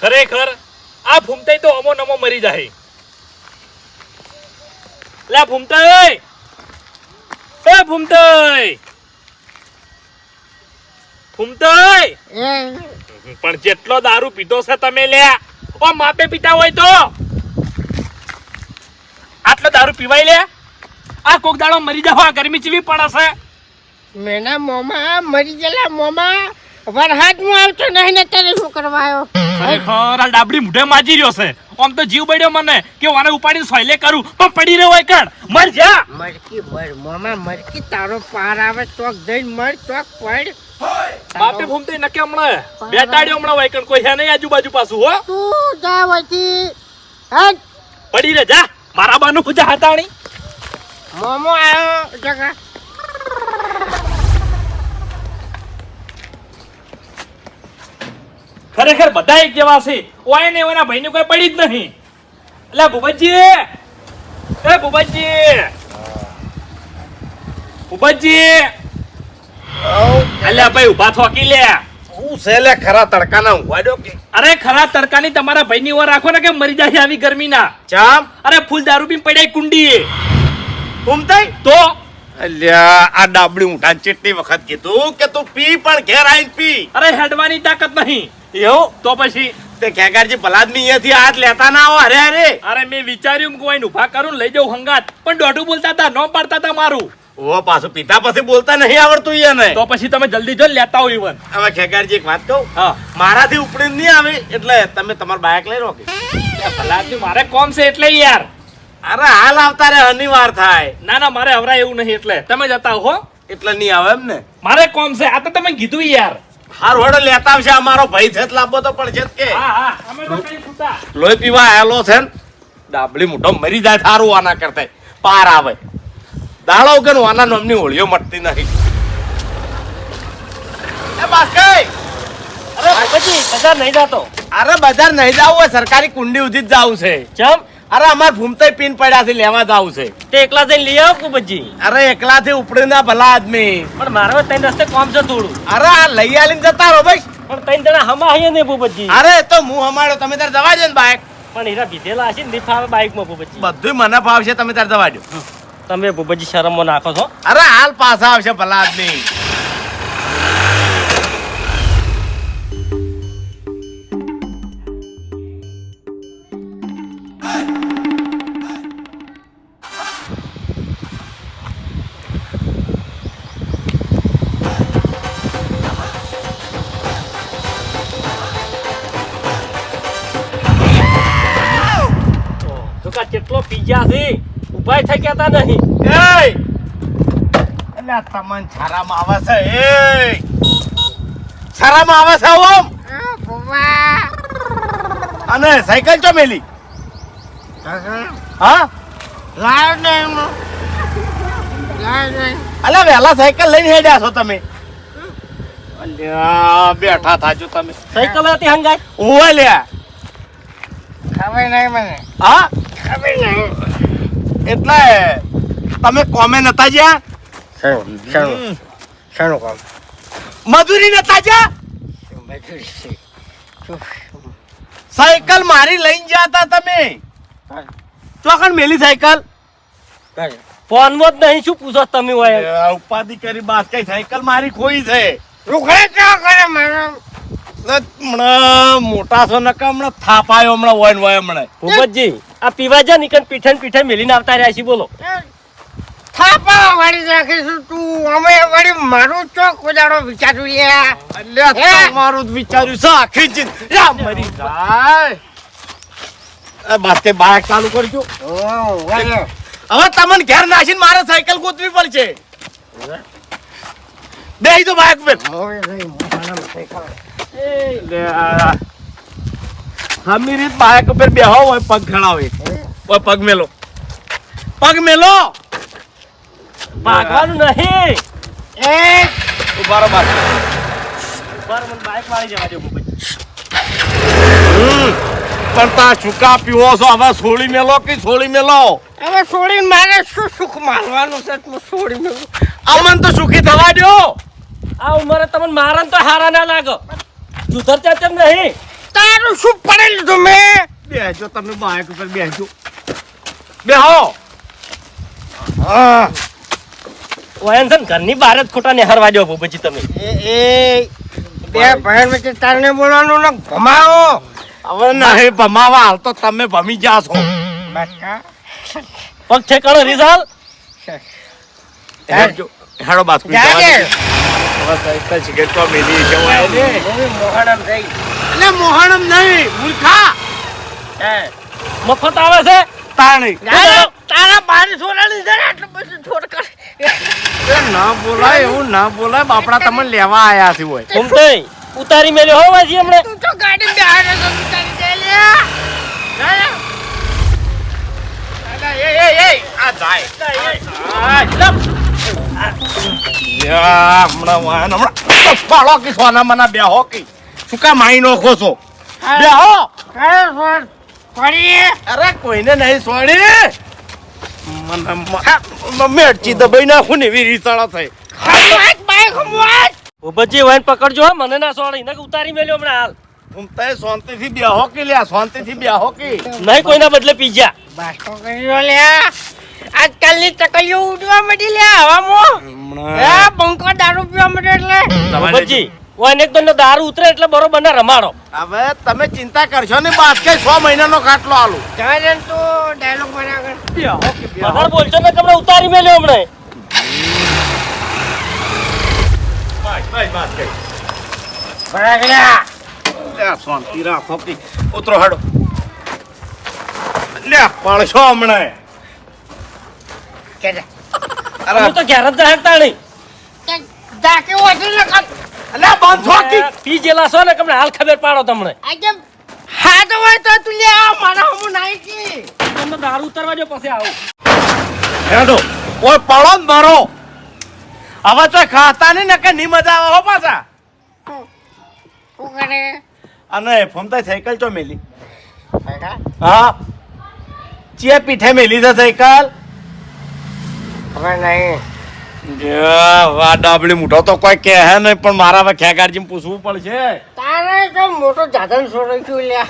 ખરેખર, આ ફૂમતાઈ તો અમો નમો મરી જાય. લે ફૂમતાઈ એ ફૂમતાઈ ફૂમતાઈ પણ જેટલો દારૂ પીધો છે તમે લે ઓ માપે પીતા હોય તો. આટલો દારૂ પીવાય લે. આ કોક દાડો મરી જાવ આ ગરમી ચીવી પડશે મેના મોમાં મરી ગયેલા મોમાં વરસાદમાં આવતો નહીં ને તને શું કરવા આવ્યો? ખરેખર આ ડાબડી મુઢે માજી રહ્યો છે. આમ તો જીવ બળ્યો મને કે વાને ઉપાડીને સોયલે કરું. પણ પડી રહ્યો હોય મર જા. મરકી મર મોમાં મરકી તારો પાર આવે ચોક જઈને મર ચોક પડ. બાપે ભૂમતે નકે હમણાં? બેટાડ્યો હમણાં હોય કોઈ હે નહીં આજુબાજુ પાછું હો? તું જા વતી હટ. પડી રે જા મારા બાનું પૂજા હતાણી મોમો આવ્યો જગા ખરેખર બધા એક જેવા છે. ઓય ને એના ભાઈને કોઈ પડી જ નહીં. એટલે ભૂપતજી. એ ભૂપતજી. ભૂપતજી. અલ્યા ભાઈ ઊભા થોકી લે. હું સેલે ખરા તડકાના ઊંઘવાડ્યો કે. અરે ખરા તડકાની તમારા ભાઈની ઓર રાખો ને કે મરી જાય આવી ગરમીના. ચામ અરે ફૂલ દારૂ પી પડ્યા કુંડી. ઘૂમતાઈ તો? અલ્યા આ ડાબડી ઊંઠા ચેટલી વખત કીધું કે તું પી પણ ઘેર આવીને પી. અરે હેડવાની તાકાત નહીં. એવું? તો પછી? તે ખેગારજી ભલાદમી અહીંયાથી હાથ લેતા ના આવો અરે અરે અરે મેં વિચાર્યું કે કોઈને ઊભા કરું લઈ જાઉં હંગાત. પણ દોઢું બોલતા હતા ન પાડતા હતા મારું. ઓ પાછું પિતા પાસે બોલતા નહીં આવડતું એને. તો પછી તમે જલ્દી જો લેતા હો ઈવન. હવે ખેગારજી એક વાત કહું? હા. મારાથી ઉપડી નહીં આવે? એટલે તમે તમારું બાયક લઈ રોકી. ભલાદમી મારે કોમ છે એટલે યાર. અરે હાલ આવતા રે અનિવાર થાય. ના ના મારે હવરાય એવું નહીં એટલે તમે જતા હો. એટલે નહીં આવે એમ ને? મારે કોમ છે આ તો તમે કીધું યાર. હાર વડે લેતા આવશે અમારો ભાઈ છે લાંબો તો પડશે જ કે. હા હા અમે તો કઈ સુતા. લોહી પીવા આવેલો છે ને ડાબલી મોટો મરી જાય થારું આના કરતા પાર આવે. દાડો વગર આના નામની હોળીઓ મટતી નહીં. એ બાસ્કઈ અરે પછી બજાર નહીં જાતો. અરે બજાર નહીં જાવું સરકારી કુંડી ઉધી જ જાવું છે. ચમ? અરે અમાર ભૂમતાઈ પીન પડ્યા છે લેવા જાવ છે. તે એકલા જઈને લઈ આવું પછી અરે એકલાથી ઉપડી ના ભલા આદમી. પણ મારો ત્રણ રસ્તે કોમ છે થોડું. અરે આ લઈ આલીને જતા રહો ભાઈ. પણ ત્રણ જણા હમા અહીંયા ને ભૂપતજી અરે તો હું હમાડો તમે તાર જવા દો ને બાઈક. પણ એરા પીધેલા હશે ને દીફા બાઈકમાં ભૂપતજી બધું મને ફાવશે તમે તાર જવા દો તમે ભૂપતજી શરમમાં નાખો છો. અરે હાલ પાછા આવશે ભલા આદમી. કેટલો ઉપાય થઈ ગયા તા નહીં. એય! અલ્યા તમન છારામાં આવે છે એ છારામાં આવે છે ઓમ! અને સાયકલ ચો મેલી? હા? લાવ ને એમાં. લાવ ને. અલ્યા વહેલા સાયકલ લઈને હેડ્યા છો તમે. અલ્યા બેઠા થાજો તમે. સાયકલ હતી હંગાય? ઓવે લ્યા. ખબર નહીં મને. હા? નહીં એટલે તમે કોમે નતા જ્યાં? શાનું? કામ? મજૂરી નતા જ્યાં? સાયકલ મારી લઈને જતા તમે? ચોખણ મેલી સાયકલ? ફોન ફોનમાં જ નહીં શું પૂછો તમે હોય? ઉપાધિ કરી બાસ કઈ સાયકલ મારી ખોઈ છે? રૂખડે ક્યાં કરે? મારો હમણાં મોટા છો નકા હમણાં થાપાયો હમણાં વોઈન વોય હમણાં. ભૂપતજી આ પીવા જા નીકળ પીઠન પીઠન મેલીને આવતા રહ્યા છે બોલો. થાપા વાળી રાખીશું તું. અમે વળી મારું ચોક ઉદાડો વિચાર્યું અલ્યા હે? તમારું જ વિચાર્યું છે આખી જીત યા મરી જાય. એ બાસ કઈ બાઇક ચાલુ કરજો. હવે તમને ઘેર નાખીને મારે સાયકલ ગોતવી પડશે. બે તો બાઇક પર હમી રીત બાઇક ઉપર બેહો હોય પગ ખડાવે હોય પગ મેલો. પગ મેલો! ભાગવાનું નહીં. એ ઉભારો બાર બાસ મને બાઇક વાળી જવા દો. પણ તા છુકા પીવો છો હવે છોડી મેલો કે છોડી મેલો? હવે છોડી મારે શું સુખ મારવાનું છે તું છોડી આ અમન તો સુખી થવા દો આ ઉંમરે તમને મારન તો હારા ના લાગો. સુધર તેમ નહીં તારું શું પડેલું તું મેં? બેસજો તમે બાઇક ઉપર બેસજો બેહો. ઓયન ઘરની બહાર જ ખોટા નેહરવા દો પછી તમે. એ એ બે બહેન વચ્ચે તારને બોલવાનું ને ભમાવો. હવે નહીં ભમાવા હાલ તો તમે ભમી જા છો. પગ ઠેકાણો રિઝાલ હેડજો હેડો બાત સાયકલ સિગરેટ તો મેલી મોહણમ થઈ એટલે મોહણમ નહીં મૂર્ખા. મફત આવે છે? તાણી તારા તારા બારી છોડાની જરા આટલું બધું છોડ કર ના બોલાય એવું ના બોલાય. બાપડા તમે લેવા આયા છે હોય. ઉતારી મેલે હો વાજી હમણે. તું તો ગાડી તો ઉતારી દે લે. જા, જા. એ એ એ આ જાય. સોના મના બેહો કે શું કામ આઈ નોખો છો કોઈને નહીં છોડી મને મેરચી દબાઈ નાખું ને એવી રીસાળા થઈ ભૂપતજી વાઈન પકડજો મને ના સોડી નક ઉતારી મેલ્યો હમણાં હાલ ઘૂમતા શાંતિથી બેહો કે લ્યા શાંતિ થી બેહો કે નહીં કોઈના બદલે પીજા બસ તો કર્યો લે. આજકાલની ચકલીઓ ઉડવા મળી લે હવામાં એ બંકો દારૂ પીવા મળે એટલે. ભૂપતજી વાઈન તો દારૂ ઉતરે એટલે બરોબર ને રમાડો. હવે તમે ચિંતા કરશો ને બાદ કે છ મહિનાનો ખાટલો આલું. ચાલે દે ડાયલોગ કે બોલશો ને તમને ઉતારી મેલ્યો હમણે. બસ બસ બસ બના કર્યા શાંતિ રાખો કે. ઉતરો હાડો. લે પડશો હમણાં. કે જા અમે તો ઘેર જ જાહેરતા નહીં જા કે વાંચી ને કર અલે બંધ થો પી જેલા છો ને કે હાલ ખબર પાડો તમને? આજે હા તો હોય તો તું લે આ મારા હમું નાઈ કી તમને દારૂ ઉતારવા દો પછી આવું. હેડો. ઓય પડો ને મારો. હવે તો ખાતા નહીં ને કે નહીં મજા આવે હો પાછા. શું કરે? અને ફમતા સાયકલ ચો મેલી? બેટા હા. ચિયા પીઠે મેલી છે સાયકલ. હવે નહીં. વા ડાબલી મૂઠો તો કોઈ કહે નહીં પણ મારા હવે ખેગારજી પૂછવું પડશે. તારે તો મોટો જાધન છોડી છું લ્યા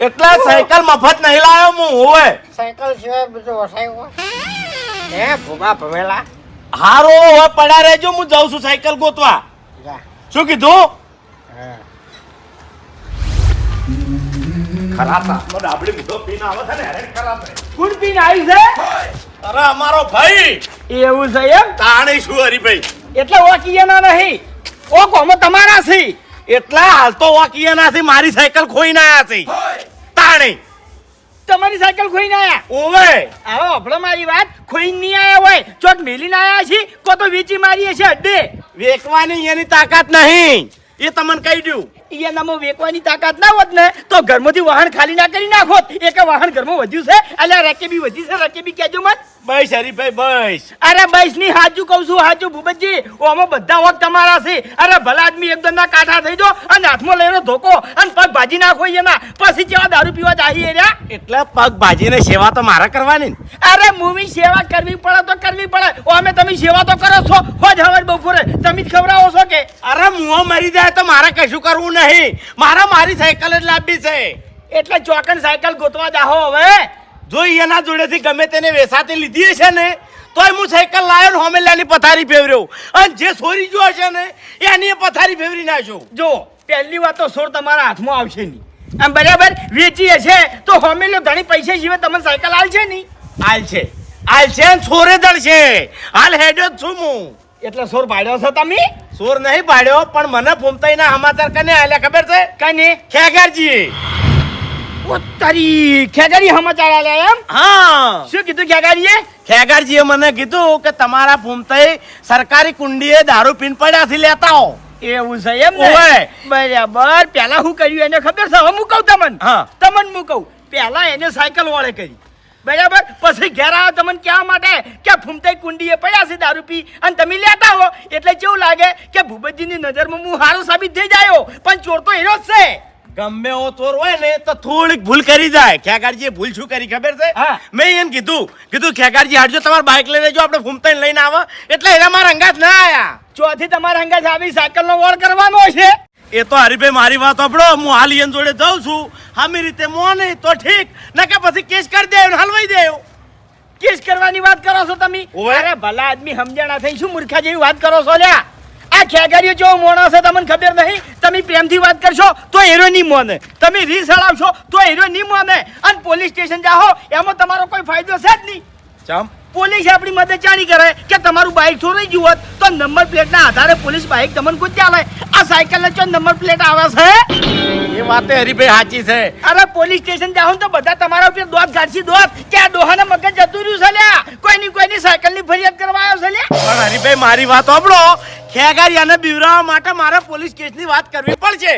એટલે સાયકલ મફત નહીં લાવ્યો હું હોય સાયકલ સિવાય બધું વસાયું હે ભૂગા ભમેલા. હારો હવે પડ્યા રહેજો હું જાઉં છું સાયકલ ગોતવા. શું કીધું? ખરાબ ના ડાબલી મૂઠો આવે છે ને હેરાન ખરાબ. કોણ પીને આવી છે? અરે અમારો ભાઈ! એવું છે એમ? તાણી શું હરીભાઈ. એટલે ઓકીયાના નહીં. ઓ કોમ તમારા છે એટલા હાલ તો વાકીયાનાથી મારી સાયકલ ખોઈને આયા છે તાણી. તમારી સાયકલ ખોઈને આયા? ઓવે. આવો આપણે મારી વાત. ખોઈને નહીં આયા હોય. ચોક મેલીને આયા છે કો તો વેચી મારી છે અડ્ડે વેકવાની એની તાકાત નહીં. એ તમને કહી દઉં. એનામાં વેકવાની તાકાત ના હોત ને, તો ઘરમાંથી વાહન ખાલી ના કરી નાખોત. એક વાહન ઘરમાં વધ્યું છે. એટલે રકેબી વધી છે, રકેબી કહેજો મત બસ હરીભાઈ બસ. અરે બસની હાજુ કહું છું હાજુ ભૂપતજી ઓમો બધા વખત તમારા છે. અરે ભલા આદમી એકદમ ના કાઠા થઈ જો અને હાથમાં લઈને ધોકો અને પગ ભાજી નાખો એના. પછી જેવા દારૂ પીવા જાહી રહ્યા? એટલે પગ ભાજીને સેવા તો મારે કરવાની અરે મૂવી સેવા કરવી પડે તો કરવી પડે. અમે તમે સેવા તો કરો છો. હોજ હવાર બપોરે. તમે જ ખવડાવો છો કે? અરે મુઓ મરી જાય તો મારે કશું કરવું નહીં. મારે મારી સાયકલ જ લાવવી છે. એટલે ચોકન સાયકલ ગોતવા જાહો હવે. જો એના જોડેથી ગમે તેને વેસાતી લીધી હશે ને તોય હું સાયકલ લાવ્યો ને હોમેલાની પથારી ફેવર્યો. અને જે સોરી જો હશે ને એની પથારી ફેવરી નાખ્યો જો પહેલી વાત તો સોર તમારા હાથમાં આવશે નહીં. આમ બરાબર વેચી હશે તો હોમેલો ઘણી પૈસે જીવે તમને સાયકલ આલશે નહીં? આલ છે આલ છે ને સોરે દળશે હાલ હેડ્યો છું હું. એટલે સોર ભાડ્યો છો તમે? સોર નહીં પાડ્યો પણ મને ફૂમતાઈના સમાચાર કને આલ્યા ખબર છે? કને? ખેગારજી તારી ખેગારી સમાચાર આલ્યા એમ? હા. શું કીધું ખેગારીએ? ખેગારજીએ મને કીધું કે તમારા ફૂમતાઈ સરકારી કુંડીએ દારૂ પીન પડ્યા છે લેતા હો એવું છે એમ ને? બરાબર. પેલા હું કર્યું એને ખબર છે? હું કહું તમને. હા. તમને હું કહું. પેલા એને સાયકલ વાળે કરી. બરાબર? પછી ઘેર આવ્યો તમને કહેવા માટે કે ફૂમતાઈ કુંડીએ પડ્યા છે દારૂ પી અને તમે લેતા હો. એટલે કેવું લાગે કે ભૂપતજીની નજરમાં હું સારું સાબિત થઈ જાયો. પણ ચોર તો એનો જ છે. ગમે એવો ચોર હોય ને તો થોડીક ભૂલ કરી જાય. ખેગારજી ભૂલ શું કરી ખબર છે. મેં એને કીધું કીધું ખેગારજી હાડજો તમારે બાઇક લઈને જો આપણે ફૂમતાઈને લઈને આવો. એટલે એના મારા અંગાત ના આયા. ચોથી તમારા અંગાજ આવી સાયકલનો વોર કરવાનો છે? એ તો હરીભાઈ મારી વાત આપણો હું હાલિયન જોડે જાઉં છું. હામી રીતે મો નહીં તો ઠીક. નકે પછી કેસ કરી દે હલવાઈ દે કેસ કરવાની વાત કરો છો તમે. અરે ભલા આદમી સમજણા થઈ શું મૂર્ખા જેવી વાત કરો છો લ્યા? આ ખેગારીઓ જેવો મોણો છે તમને ખબર નહીં? તમે પ્રેમથી વાત કરશો, તો હીરો નહીં મોને. તમે રીસ હળાવશો તો હીરો નહીં મોને. અને પોલીસ સ્ટેશન જાઓ, એમાં તમારો કોઈ ફાયદો છે જ નહીં. ચમ? પોલીસ આપણી મદદ જાણી કરે કે તમારું બાઇક ચોરાઈ ગયું હોત તો નંબર પ્લેટના આધારે પોલીસ બાઇક તમને કોઈ ચાલે આ સાયકલને ચો નંબર પ્લેટ આવે છે? એ વાતે હરીભાઈ સાચી છે. અરે પોલીસ સ્ટેશન જાઓ ને તો બધા તમારા ઉપર દોત ગાડસી દોત કે આ ડોહાના મગજ જતું રહ્યું છે લ્યા? કોઈની કોઈની સાયકલની ફરિયાદ કરવા આવ્યો છે લ્યા? પણ હરીભાઈ મારી વાત સાંભળો. ખેગારિયાને બીવરાવા માટે મારે પોલીસ કેસની વાત કરવી પડશે.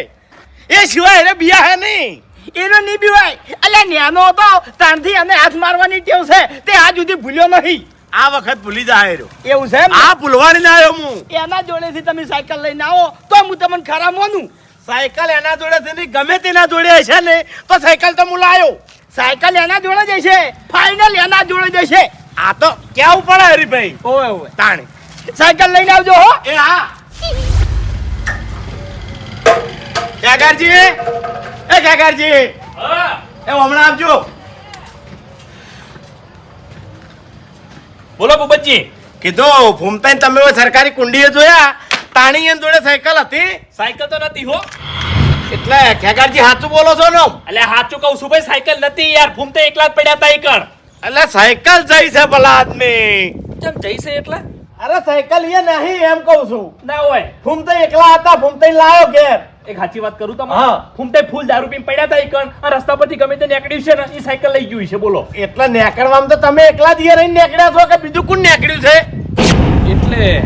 એ સિવાય એને બિયા હે નહીં. એનો નહીં બીવાય અલ્યા ન્યાનો હતો ત્રણથી એને હાથ મારવાની ટેવ છે. તે આજ સુધી ભૂલ્યો નહીં. આ વખત ભૂલી જાય રહ્યો. એવું છે આ ભૂલવાની ના આવ્યો હું. એના જોડેથી તમે સાયકલ લઈને આવો તો હું તમને ખરા મોનું. સાયકલ એના જોડે નહીં ગમે તેના જોડે છે ને તો સાયકલ તો હું લાયો. સાયકલ એના જોડે જ છે ફાઇનલ એના જોડે જ છે આ તો કેવું પડે હરીભાઈ? ઓવે ઓવે. તાણે. સાયકલ લઈને આવજો હો. એ હા. ખેગારજી એ ખેગારજી એ હમણાં આપજો બોલો ભૂપતજી કીધો ભૂમતા તમે સરકારી કુંડીએ જોયા? તાણી જોડે સાયકલ હતી? સાયકલ તો નથી હો. એટલે ખેગારજી સાચું બોલો છો ને? એટલે સાચું કહું છું ભાઈ સાયકલ નથી યાર. ભૂમતે એકલા જ પડ્યા હતા એકણ. એટલે સાયકલ જઈ છે ભલા આદમી કેમ જઈશે એટલે? અરે સાયકલ એ નહીં એમ કહું છું. ના હોય. ભૂમતે એકલા હતા ભૂમતે લાયો ઘેર. એક સાચી વાત કરું તમે હા. ફૂમતે ફૂલ દારૂ પીને પડ્યા હતા એકણ આ રસ્તા પરથી ગમે તે નેકડ્યું છે ને એ સાયકલ લઈ ગયું છે બોલો. એટલે નેકળવામાં તો તમે એકલા જ રહીને નેકળ્યા છો કે બીજું કોણ નેકળ્યું છે? એટલે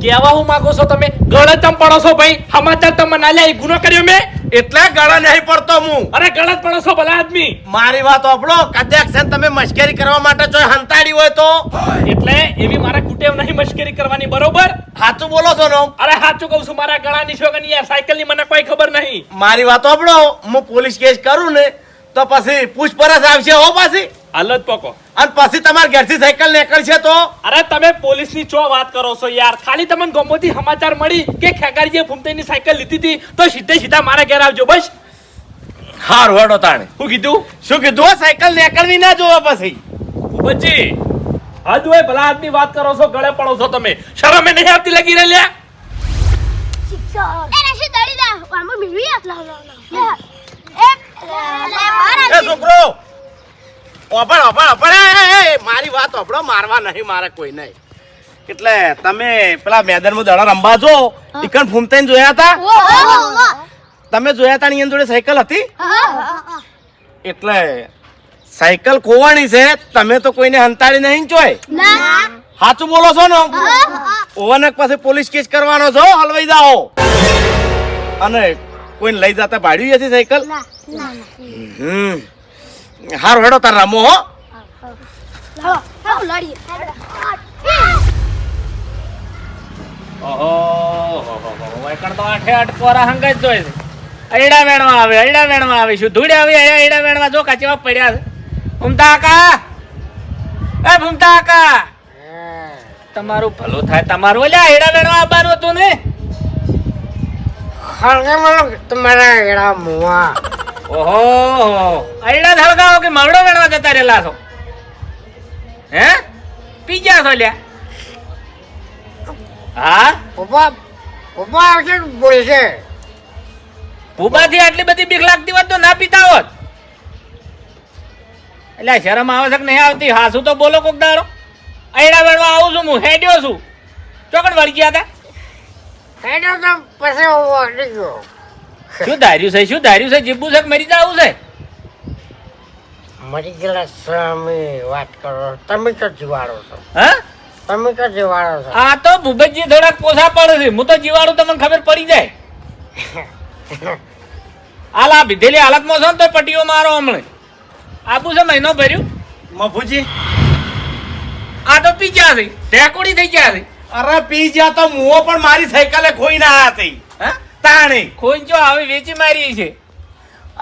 કેવા હું માંગો છો તમે? ગળતમ પડો છો ભાઈ. સમાચાર તમે ના લે ગુનો કર્યો મેં. એટલે ગળા નહીં પડતો હું અરે ગળત પડો છો ભલા આદમી. મારી વાત ઓપડો કદાચ છે તમે મશ્કરી કરવા માટે જો હંતાડી હોય તો. એટલે એવી મારા કુટેવ નહીં મશ્કરી કરવાની બરોબર? સાચું બોલો છો ને અરે સાચું કહું છું મારા ગળાની શોગન યાર સાયકલની મને કોઈ ખબર નહીં. મારી વાત ઓપડો હું પોલીસ કેસ કરું ને તો પછી પૂછપરછ આવશે હો પાછી. હાલત પકો. અને પછી તમારે ઘરથી સાયકલ નીકળશે તો? અરે તમે પોલીસની ચો વાત કરો છો યાર. ખાલી તમને ગમોથી સમાચાર મળી કે ખેગારીએ ફૂમતાઈની સાયકલ લીધી હતી તો સીધે સીધા મારા ઘેર આવજો બસ. હાર વડો તાણે. હું કીધું? શું કીધું સાયકલ નીકળવી ના જોવા પછી? ભૂપતજી હદ હોય ભલા આદમી વાત કરો છો ગળે પડો છો તમે. શરમે નહીં આવતી લગી એ દે? આમાં મેળવી મારા એ છોકરો ઓપણ ઓપણ ઓપણ મારી વાત ઓપડો મારવા નહીં મારે કોઈ નહીં. એટલે તમે પેલા મેદાનમાં દડા રમવા જો ઈકણ ફૂમતાઈને જોયા હતા? તમે જોયા હતા એની જોડે સાયકલ હતી? એટલે સાયકલ ખોવાની છે તમે તો કોઈને હંતાડી નહીં જોય? સાચું બોલો છો ને? ઓવનક પાસે પોલીસ કેસ કરવાનો છો હલવાઈ જાઓ. અને કોઈને લઈ જતા ભાડ્યું હતી સાયકલ? હમ. હારું હેડો તાર રામો હો. તમારું ભલું થાય તમારું ઓલ્યા હેડા વેણવા આવવાનું હતું ને? તમારા એડા મુવા. ઓહો અરડા ધળગાવો કે મરડો વેણવા જતા રહેલા છો? હે? પી ગયા છો લ્યા? હા? પપ્પા ઊભા આવશે બોલે છે? ભૂબાથી આટલી બધી બીક લાગતી હોત તો ના પીતા હોત. એટલે શરમ આવે છે કે નહીં આવતી? હાસુ તો બોલો કોક દાડો. અહીડા વેણવા આવું છું હું હેડ્યો છું. ચોકડ વળગ્યા ગયા હતા હેડ્યો તો પછી હું ગયો. શું ધાર્યું છે? શું ધાર્યું છે? જીબુ છે મરી જાવું છે? મરી ગયેલા સ્વામી વાત કરો. તમે તો જીવાડો છો? હા? તમે તો જીવાડો છો? આ તો ભૂપેશજી થોડાક પોસા પડે છે. હું તો જીવાડો તમને ખબર પડી જાય. હાલ આ ભીધેલી હાલતમાં છો ને તો પટીઓ મારો હમણે. આબુ છે મહિનો ભર્યું? મફુજી. આ તો પી ગયા છે. ઢેકોડી થઈ ગયા છે. અરે પી ગયા તો મુઓ પણ મારી સાયકલે ખોઈ ના હતી હા? તાણી. કોઈ હવે આવી વેચી મારી છે.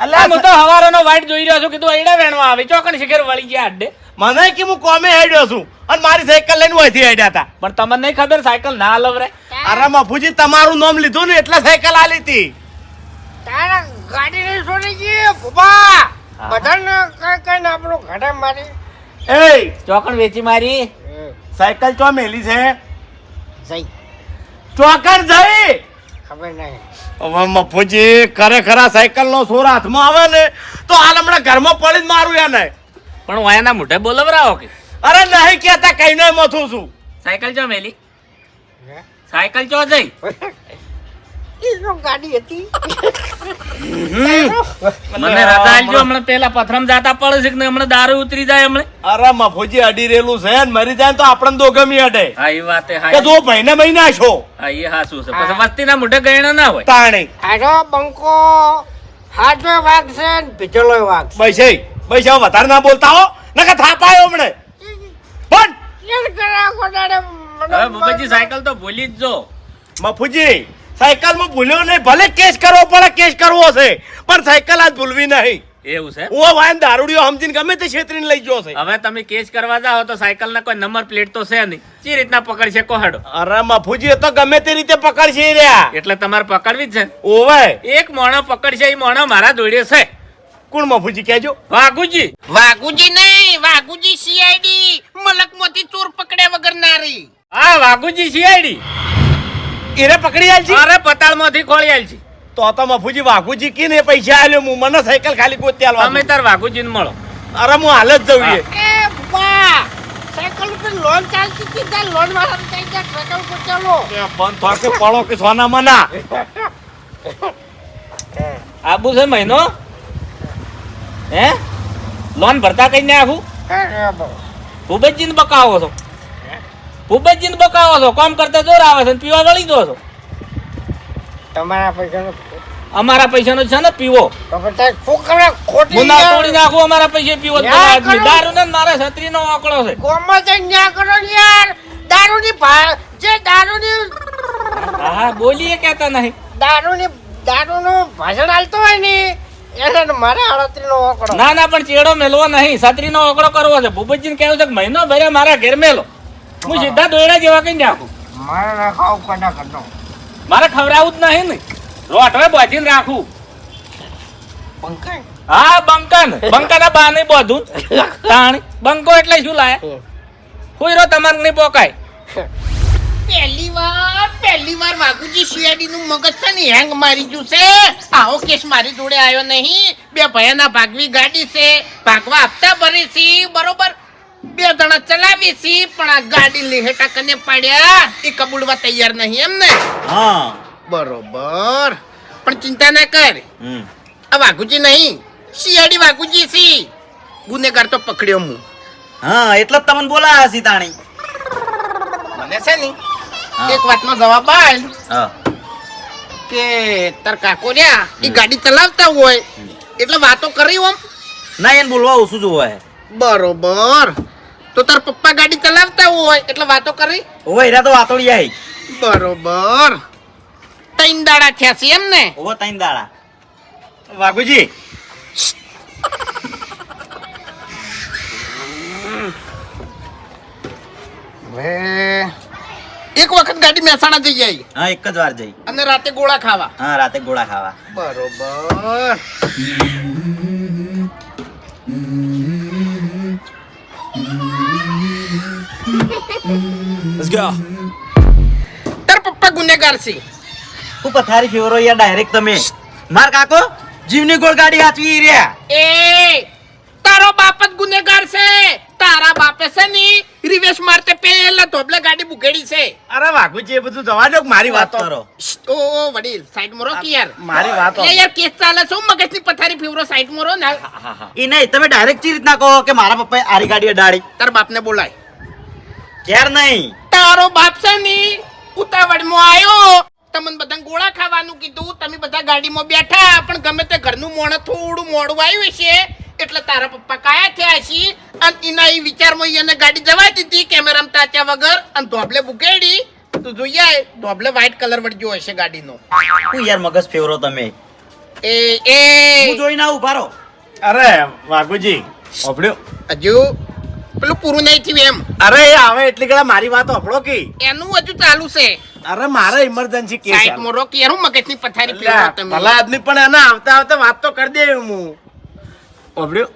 અલા હું તો હવારોનો વાઈટ જોઈ રહ્યો છું કીધું એડા વેણવા આવે ચોકણ શિખર વળી ગયા અડે મને કે હું કોમે હેડ્યો છું અને મારી સાયકલ લઈને વહીથી હેડ્યા હતા. પણ તમને નહીં ખબર સાયકલ ના લવરે અરે મફુજી તમારું નામ લીધું ને એટલે સાયકલ આલી હતી. તારા ગાડી નહીં છોડી ગઈ બાબા બધાને કઈ કઈ આપણું ઘડા મારી. એ ચોકણ વેચી મારી. સાયકલ ચો મેલી છે? જઈ. ચોકણ જઈ! મફુજી ખરેખર આ સાયકલ નો સોર હાથમાં આવે ને તો હાલ હમણાં ઘરમાં પડી જ મારું એને. પણ હું એના મોઢે બોલવરાવો કે? અરે નહીં કહેતા કઈ નહીં મથું છું. સાયકલ ચો મેલી? હે? સાયકલ ચો જઈ? ઈ ગાડી હતી. મને રજા આલજો હમણાં પેલા પથરમ જાતા પડે છે કે હમણાં દારૂ ઉતરી જાય હમણાં. અરે મફુજી અડી રહેલું છે ને મરી જાય તો આપણને તો અડે. હા એ વાત એ કે જો ભાઈને મહિના છો. હા એ હાસું છે. પછી વસ્તીના મોઢે ગયણા ના હોય. તાણી. આરો બંકો હાથો વાઘ છે ને પીછેલો વાઘ છે. પૈસે પૈસે હવે વધારે ના બોલતા હો. નકર થાપાયો હમણે. પણ યાર કરા સાયકલ તો ભૂલી જ જો. મફુજી સાયકલમાં ભૂલ્યો નહીં ભલે કેસ કરવો પડે કેસ કરવો છે પણ સાયકલ આજ ભૂલવી નહીં. એવું છે? ઓ વાયન દારૂડિયો સમજીને ગમે તે છેતરીને લઈ ગયો છે. હવે તમે કેસ કરવા જાઓ તો સાયકલ ના કોઈ નંબર પ્લેટ તો છે નહીં. જે રીતના પકડશે કોહડો? અરે મફુજી તો ગમે તે રીતે પકડશે રહ્યા. એટલે તમારે પકડવી જ છે. ઓવે એક મોણો પકડશે એ મોણો મારા જોડે છે. કોણ મફુજી કહેજો? વાઘુજી. વાઘુજી નહીં વાઘુજી સીઆઈડી. મલકમાંથી ચોર પકડ્યા વગર નારી. હા વાઘુજી સીઆઈડી. એને પકડી આલ છે અરે પતાળમાંથી ખોળી આલ છે તો તો મફુજી વાઘુજી કી ને પૈસા આલ્યો. હું મને સાયકલ ખાલી ગોતી તમે આલવા તાર વાઘુજી મળો. અરે હું હાલ જ જઉં એ. એ બા સાયકલ ઉપર લોન ચાલતી હતી ત્યાં લોન વાળા કઈ જા સાયકલ ઉપર ચાલો. એ બંધ થા કે પડો કે સોના મના. આબુ છે મહિનો? હે? લોન ભરતા કઈ ને આખું ભૂપતજી ને બકાવો છો. ભૂપતજી ને બકાવો છો કામ કરતા જોર આવે છે ને પીવા વળી દો છો. તમારા પૈસા અમારા પૈસાનો છે ને પીવો. મુના તોડી નાખો અમારા પૈસે પીવો. દારૂ ને મારા છત્રી નો આંકડો છે. જઈને ન્યા કરો યાર. દારૂની ભા જે દારૂની હા હા બોલીએ કેતા નહીં. દારૂની દારૂનું ભાષણ હાલતો હોય ને એને મારે અડત્રીનો ના ના પણ ચેડો મેલવો નહીં. છત્રી નો આંકડો કરવો છે. ભૂપતજી ને કહેવું છે કે મહિનો ભરે મારા ઘેર મેલો. હું સીધા દોયડા જેવા કઈ નાખું મારે નાખાવ કડા કરતો મારે ખવડાવું જ નહીં ને. રોટવે બોધીને રાખું. બંકન હા બંકન બંકના બાને બોધું તાણી. બંકો એટલે શું લાયા? કોઈ રો તમારે નહીં પોકાય. પહેલી વાર પહેલી વાર વાઘુજી શિયાળી નું મગજ છે ને હેંગ મારી ગયું છે. આવો કેસ મારી જોડે આવ્યો નહીં. બે ભયાના ભાગવી ગાડી છે. ભાગવા આપતા ભરી છે. બરોબર? બે જણા ચલાવી છે પણ આ ગાડી લેહેટા કને પાડ્યા? એ કબૂલવા તૈયાર નહીં એમ ને? હા. બરોબર. પણ ચિંતા ના કર. આ વાઘુજી નહીં. શિયાળી વાઘુજી છે. ગુનેગાર તો પકડ્યો હું હા એટલે જ તમને બોલાયા છી તાણી. મને છે ને એક વાતનો જવાબ આલ. કે તાર કાકો રહ્યા એ ગાડી ચલાવતા હોય. એટલે વાતો કરી ઓમ. ના એને બોલવા ઓછું જોવા. બરોબર. તો તાર પપ્પા ગાડી ચલાવતા હોય એટલે વાતો કરી? ઓવે એરા તો વાતો આવી બરોબર. ત્રણ દાડા થયા છે એમ ને ઓ તૈન દાડા. વાઘુજી. હવે એક વખત ગાડી મહેસાણા જઈ જાય હા એક જ વાર જઈ. અને રાતે ગોળા ખાવા. હા રાતે ગોળા ખાવા. બરોબર. તાર પપ્પા ગુનેગાર છે. હું પથારી ફેવરો યાર ડાયરેક્ટ તમે. માર કાકો જીવની ગોળ ગાડી હાચવી રહ્યા. એ તારો બાપ જ ગુનેગાર છે. તારા બાપે છે ની રિવેશ મારતે પેલા ધોબલે ગાડી બુકેડી છે. અરે વાઘુજી એ બધું જવા દો મારી વાતો કરો. ઓ ઓ વડીલ સાઈડ મોરો કે યાર? મારી વાત. લે યાર કેસ ચાલે છે મગજ મગજની પથારી ફેવરો સાઈડ મોરો ના. એ નહીં તમે ડાયરેક્ટ ચી રીતના કહો કે મારા પપ્પાએ આરી ગાડી અડાડી? તાર બાપને બોલાય. ક્યાર નહીં. તારો બાપ છે ની ઉતાવળમાં આવ્યો તમને બધા ગોળા ખાવાનું કીધું. તમે બધા ગાડીમાં બેઠા. પણ ગમે તે ઘરનું મોણ થોડું મોડું આવ્યું છે. એટલે તારા પપ્પા કાયા થયા છે. અને એના એ વિચારમાં એને ગાડી જવા દીધી કેમેરામાં તાચ્યા વગર. અને ધોબલે બુકેડી તું જોઈએ ધોબલે વ્હાઈટ કલર વળગ્યો હશે ગાડીનો. હું યાર મગજ ફેવરો તમે? એ હું એ જોઈને આવું ઊભા રહો અરે વાઘુજી ઓપડ્યો હજુ? પેલું પૂરું નહીં થયું એમ. અરે આવે એટલી કડા મારી વાત આપણો કે. એનું હજુ ચાલુ છે. અરે મારે ઇમરજન્સી કેસ સાઈડ મોરો કે હું મગજની પથારી પીવા તમે. ભલા આદમી પણ એના આવતા આવતા વાત તો કરી દે હું. ઓબડ્યો.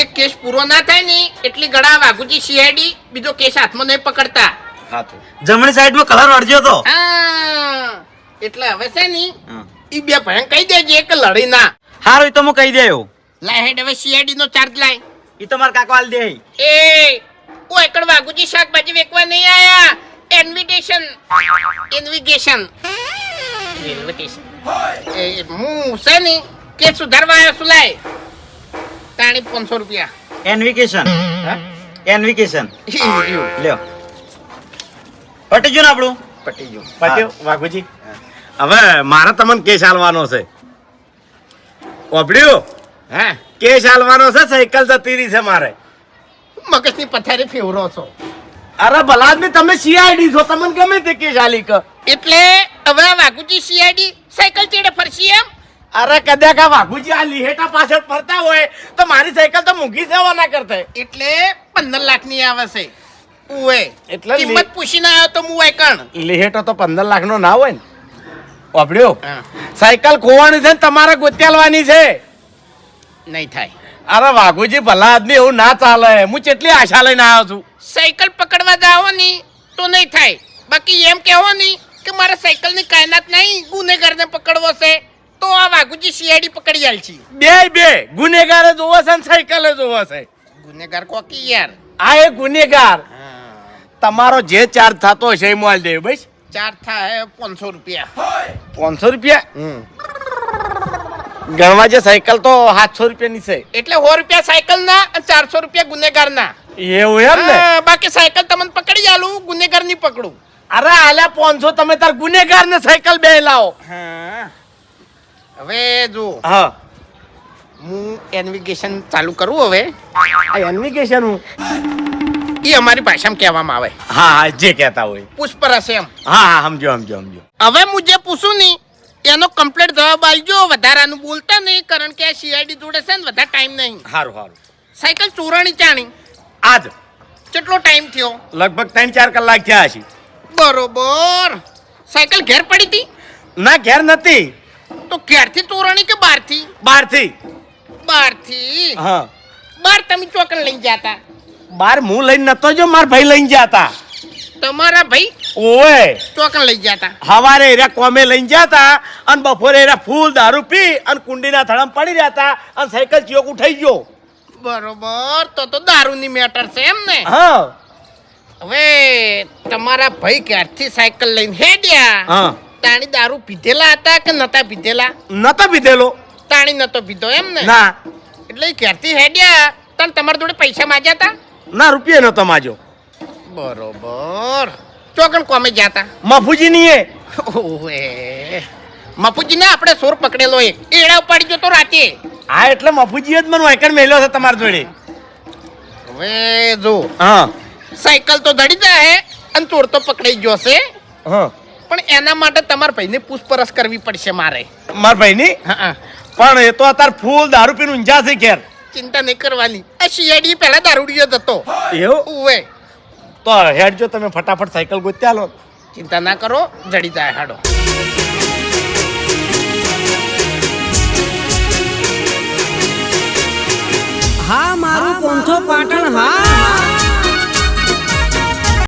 એક કેસ પૂરો ના થાય ને એટલી ગળા વાઘુજી સીઆઈડી બીજો કેસ હાથમાં નહીં પકડતા. જમણી સાઈડમાં કલર અડજો તો. એટલે હવે છે ને ઈ બે ભયંકર કહી દેજે કે લડી ના હારું તો હું કહી દેયો લાય હેડ હવે સીઆઈડી નો ચાર્જ લાય. ઈ તો માર કાકો આલ દે એ ઓ એકડ વાગુજી શાકભાજી વેકવા નહીં આયા. ઇન્વિટેશન ઇન્વિટેશન ઇન્વિટેશન એ હું છે ને કે સુધારવા આવ્યો છું લાય. તાણી પાંચસો રૂપિયા. એનવિકેશન હા? એનવિકેશન લ્યો. પટી ગયું ને આપણું? પટી ગયું પટ્યો વાઘુજી. હવે મારે તમને કેસ આલવાનો છે. ઓપડ્યો હા? કેશ આલવાનો છે સાયકલ જતી રહી છે મારે. મગજની પથારી ફેવરો છો. અરે ભલા આદમી તમે સીઆઈડી છો તમને ગમે તે કેસ આલી ક? એટલે હવે આ વાઘુજી સીઆઈડી સાયકલ ચેડે ફરશી એમ? અરે કદાચ આ વાઘુજી આ લીહેટા પાછળ ફરતા હોય તો મારી સાયકલ તો મૂકી જવાના ના કરતા. એટલે પંદર લાખની આવે છે. ઉવે એટલે કિંમત પૂછીને આવ્યો તો હું વાયકણ લીહેટો તો પંદર લાખ નો ના હોય ને. ઓબડ્યો સાયકલ ખોવાની છે ને તમારે ગોત્યાલવાની છે. નહીં થાય. અરે વાઘુજી ભલા આદમી એવું ના ચાલે. હું કેટલી આશા લઈને આવ્યો છું. સાયકલ પકડવા જાઓ ની તો નહીં થાય. બાકી એમ કહેવો ની કે મારે સાયકલની કાયનાત નહીં ગુનેગારને પકડવો છે તો આ વાઘુજી સીઆઈડી પકડી આલ છે. બે બે. ગુનેગારે જોવો છે ને સાયકલે જોવો છે. ગુનેગાર કોકી યાર. આ એ ગુનેગાર. તમારો જે ચાર્જ થતો હશે એ મોલ દે બસ. ચાર્જ થાય પાંચસો રૂપિયા. પાંચસો રૂપિયા? ગણવા જે સાયકલ તો સાતસો રૂપિયાની છે. એટલે સો રૂપિયા સાયકલ ના અને ચારસો રૂપિયા ગુનેગાર ના એવું એમ ને? બાકી સાયકલ તમને પકડી આલું ગુનેગારની પકડું. અરે આલ્યા પાંચસો તમે તાર ગુનેગાર ને સાયકલ બે લાવો. હવે જો હા. હું એનવિગેશન ચાલુ કરું હવે. આ એનવિગેશન હું? એ અમારી ભાષામાં કહેવામાં આવે. હા હા જે કહેતા હોય. પુષ્પરસ એમ. હા હા સમજો સમજો સમજો. હવે હું જે પૂછું ની એનો કમ્પ્લીટ જવાબ આવજો વધારાનું બોલતા નહીં કારણ કે આ સીઆઈડી જોડે છે ને વધારે ટાઈમ નહીં. સારું સારું સાયકલ ચોરાણી ચાણી. આજ? કેટલો ટાઈમ થયો? લગભગ ત્રણ ચાર કલાક થયા છે બરોબર. સાયકલ ઘેર પડી હતી? ના ઘેર નથી. તો ઘેરથી ચોરાણી કે બહારથી? બહારથી. બહારથી? હા. બહાર તમે ચોકન લઈને જતા. બાર હું લઈને નતો જો માર ભાઈ લઈને જતા. તમારા ભાઈ ઓએ ચોકન લઈ જતા. હવારે એરા કોમે લઈને જતા અને બપોરે એરા ફૂલ દારૂ પી અને કુંડીના થળમ પડી જતા અને સાયકલ ચિયોક ઉઠાઈ ગયો. બરોબર તો તો દારૂની મેટર છે એમ ને? હા. હવે તમારા ભાઈ ક્યારથી સાયકલ લઈને હેડ્યા? હા. તાણી દારૂ પીધેલા હતા કે નતા પીધેલા? નતા પીધેલો. તાણી નતો પીધો એમ ને? ના. એટલે ક્યારથી હેડ્યા? તને તમારા જોડે પૈસા માંગ્યા હતા? ના રૂપિયા નતો માજો બરોબર. ચોકણ કોમે જાતા મફુજી ની એ ઓહે મફુજી ને આપણે સોર પકડેલો એ. એડા ઉપાડી ગયો તો રાતે. હા એટલે મફુજી જ મને એકણ મેલ્યો છે તમાર જોડે. હવે જો. હા. સાયકલ તો ધડી જાય અને ચોર તો પકડાઈ ગયો છે. હા. પણ એના માટે તમારા ભાઈને પૂછપરછ કરવી પડશે મારે. માર ભાઈની? હા પણ એ તો અત્યારે ફૂલ દારૂ પીને ઊંઝા છે ઘેર. ચિંતા નહીં કરવાની. આ શિયાળી પહેલા દારૂડિયો જ હતો. એવું? ઉવે તો હેડ જો તમે ફટાફટ સાયકલ ગોત્યા લો ચિંતા ના કરો જડી જાય હાડો. હા મારું પોંથો પાટણ